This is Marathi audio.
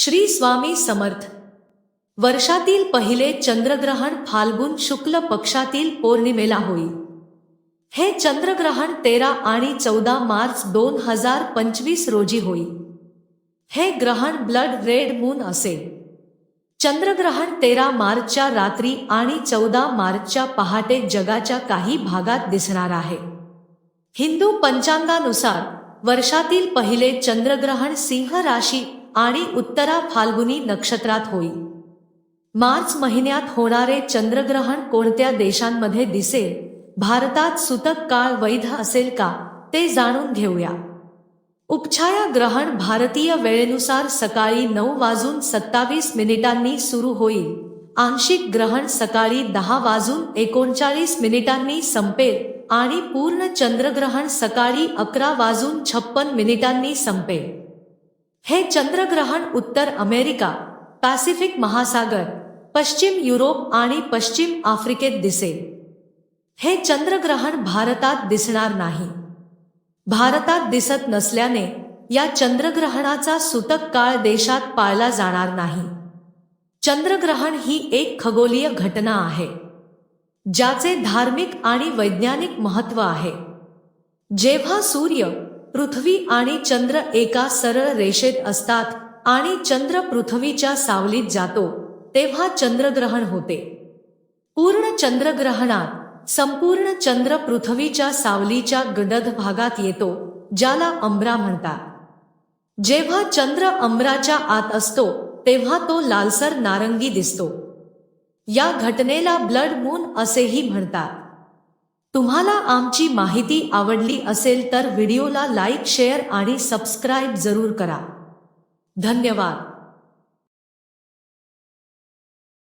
श्री स्वामी समर्थ. वर्षातील पहिले चंद्रग्रहण फाल्गुन शुक्ल पक्षातील पौर्णिमेला होईल हे चंद्रग्रहण तेरा आणि चौदा मार्च दोन हजार पंचवीस रोजी होईल हे ग्रहण ब्लड रेड मून असेल चंद्रग्रहण तेरा मार्चच्या रात्री आणि चौदा मार्चच्या पहाटे जगाच्या काही भागात दिसणार आहे. हिंदू पंचांगानुसार वर्षातील पहिले चंद्रग्रहण सिंह राशी आणि उत्तरा फाल्गुनी नक्षत्रात होईल मार्च महिन्यात होणारे चंद्रग्रहण कोणत्या देशांमध्ये दिसेल? भारतात सुतक काळ वैध असेल का? ते जाणून घेऊया. उपछाया ग्रहण भारतीय वेळेनुसार सकाळी नऊ वाजून सत्तावीस मिनिटांनी सुरू होईल. आंशिक ग्रहण सकाळी दहा वाजून एकोणचाळीस मिनिटांनी संपेल आणि पूर्ण चंद्रग्रहण सकाळी अकरा वाजून छप्पन मिनिटांनी संपेल. हे चंद्रग्रहण उत्तर अमेरिका पॅसिफिक महासागर पश्चिम युरोप आणि पश्चिम आफ्रिकेत दिसेल. हे चंद्रग्रहण भारतात दिसणार नाही. भारतात दिसत नसल्याने या चंद्रग्रहणाचा सुतक काळ देशात पाळला जाणार नाही. चंद्रग्रहण ही एक खगोलीय घटना आहे ज्याचे धार्मिक आणि वैज्ञानिक महत्त्व आहे. जेव्हा सूर्य पृथ्वी आणि चंद्र एका सरळ रेषेत असतात आणि चंद्र पृथ्वीच्या सावलीत जातो तेव्हा चंद्रग्रहण होते. पूर्ण चंद्रग्रहणात संपूर्ण चंद्र पृथ्वीच्या सावलीच्या गडद भागात येतो ज्याला अंब्रा म्हणतात. जेव्हा चंद्र अंब्राच्या आत असतो तेव्हा तो लालसर नारंगी दिसतो. या घटनेला ब्लड मून असेही म्हणतात. तुम्हाला आमची माहिती आवडली असेल तर व्हिडिओला लाईक शेअर आणि सबस्क्राईब जरूर करा. धन्यवाद.